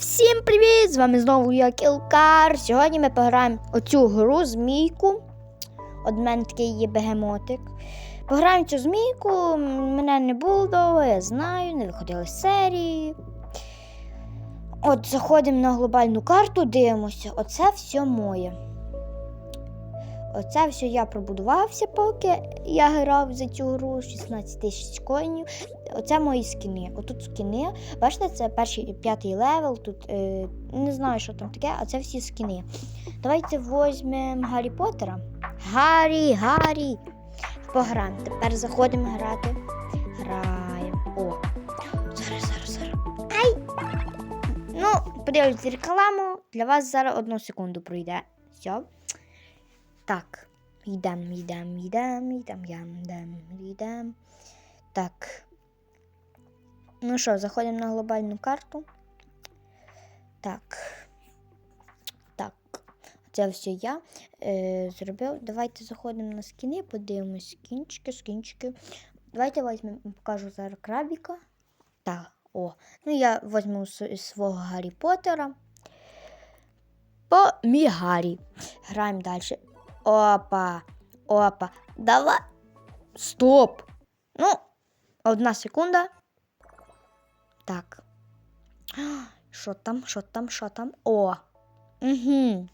Всім привіт! З вами знову я Кілкар. Сьогодні ми пограємо оцю гру змійку. От мене такий є бегемотик. Пограємо цю змійку. Мене не було довго, я знаю, не виходили з серії. От заходимо на глобальну карту, дивимося. Оце все моє. Оце все я пробудувався, поки я грав за цю гру 16 тисяч коїнів. Оце мої скіни. Отут скіни. Бачите, це перший п'ятий левел. Тут е, не знаю, що там таке, а це всі скіни. Давайте візьмемо Гаррі Поттера. Гаррі, Гаррі. Пограємо. Тепер заходимо грати. Граємо. О. Зараз, зараз, зараз. Ай! Ну, подивіться рекламу. Для вас зараз одну секунду пройде. Все. Так. Йдемо, йдемо, йдемо, йдемо, йдемо, йдемо. Так. Ну що, заходимо на глобальну карту. Так. Так. Це все я е, зробив. Давайте заходимо на скіни, подивимось скінчики, скінчики. Давайте візьмемо, покажу зараз крабіка. Так, о. Ну, я візьму свого Гаррі Поттера. По мій Гаррі. Граємо далі. Опа. Опа. Давай. Стоп. Ну, одна секунда. Так. Що там, що там, що там? О. Угу.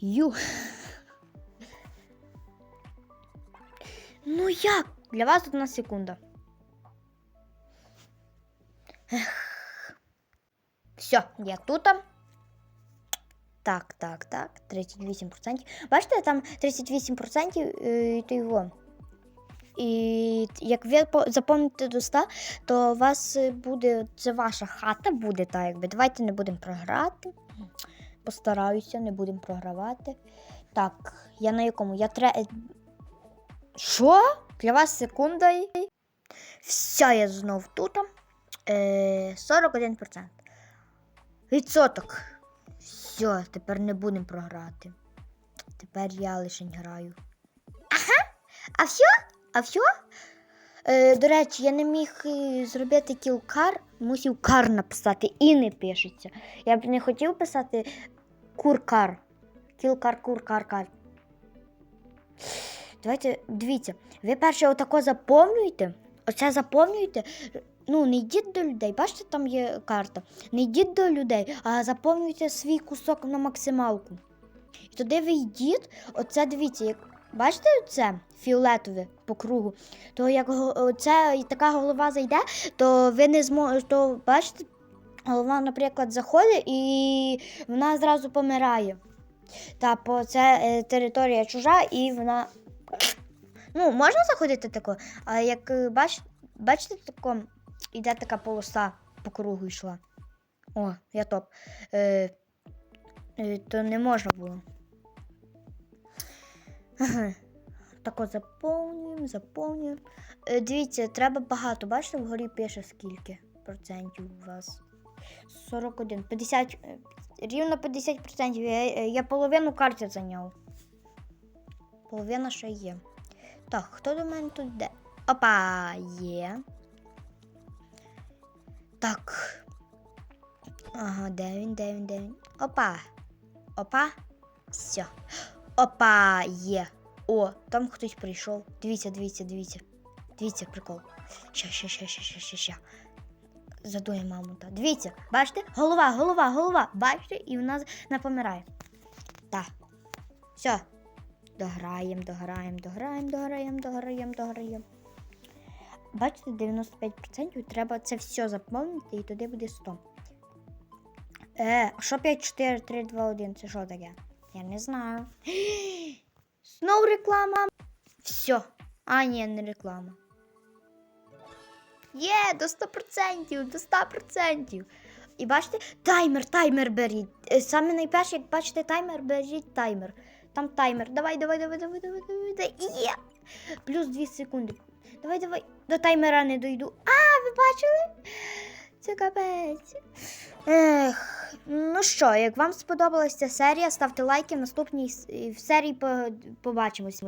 Ю. Ну як? Для вас одна секунда. Все, я тут. Так, так, так. 38%. Бачите, там 38% е, і то його. І як ви по- запомните до 100, то у вас е, буде, це ваша хата буде, так якби. Давайте не будемо програти. Постараюся, не будемо програвати. Так, я на якому? Я тре. Що? Для вас секунда. Все, я знов тут. Е, 41%. Відсоток. Все, тепер не будемо програти. Тепер я лише граю. Ага. А все? А все? Е, до речі, я не міг е, зробити кілкар, мусив кар написати і не пишеться. Я б не хотів писати куркар. Кілкар, куркар, кар. Давайте, дивіться, ви перше отако заповнюєте. Оце заповнюєте. Ну, не йдіть до людей, бачите, там є карта. Не йдіть до людей, а заповнюйте свій кусок на максималку. І туди ви йдіть, оце дивіться, як бачите це фіолетове по кругу, то як це така голова зайде, то ви не зможете, то бачите, голова, наприклад, заходить і вона зразу помирає. Та по це е, територія чужа, і вона. Ну, можна заходити тако, а як е, бач, бачите, тако, іде така полоса по кругу йшла. О, я топ. Е, е, то не можна було. Ага. Тако заповнюємо, заповнюємо. Е, дивіться, треба багато. Бачите, вгорі пише скільки процентів у вас. 41, 50, е, рівно 50%. Я, е, я половину карти зайняв. Половина ще є. Так, хто до мене тут йде? Опа, є. Так. Ага, де він, де він, де він? Опа. Опа. Все. Опа, є. О, там хтось прийшов. Дивіться, дивіться, дивіться. Дивіться, прикол. Ща, ща, ща, ща, ща, ща, ща. Задує мамонта. Дивіться, бачите? Голова, голова, голова. Бачите? І вона не помирає. Так. Все. Дограємо, дограємо, дограємо, дограємо, дограємо, дограємо. Бачите, 95% треба це все заповнити і туди буде 100. Е, а що 5, 4, 3, 2, 1? Це що таке? Я не знаю. Знову реклама. Все. А, ні, не реклама. Є, до 100%, до 100%. І бачите, таймер, таймер беріть. Е, Саме найперше, як бачите таймер, беріть таймер. Там таймер. Давай, давай, давай, давай, давай, давай, давай. Є. Плюс 2 секунди. Давай, давай. До таймера не дойду. А, ви бачили? Це капець. Ех, ну що, як вам сподобалася ця серія, ставте лайки. В наступній серії побачимось.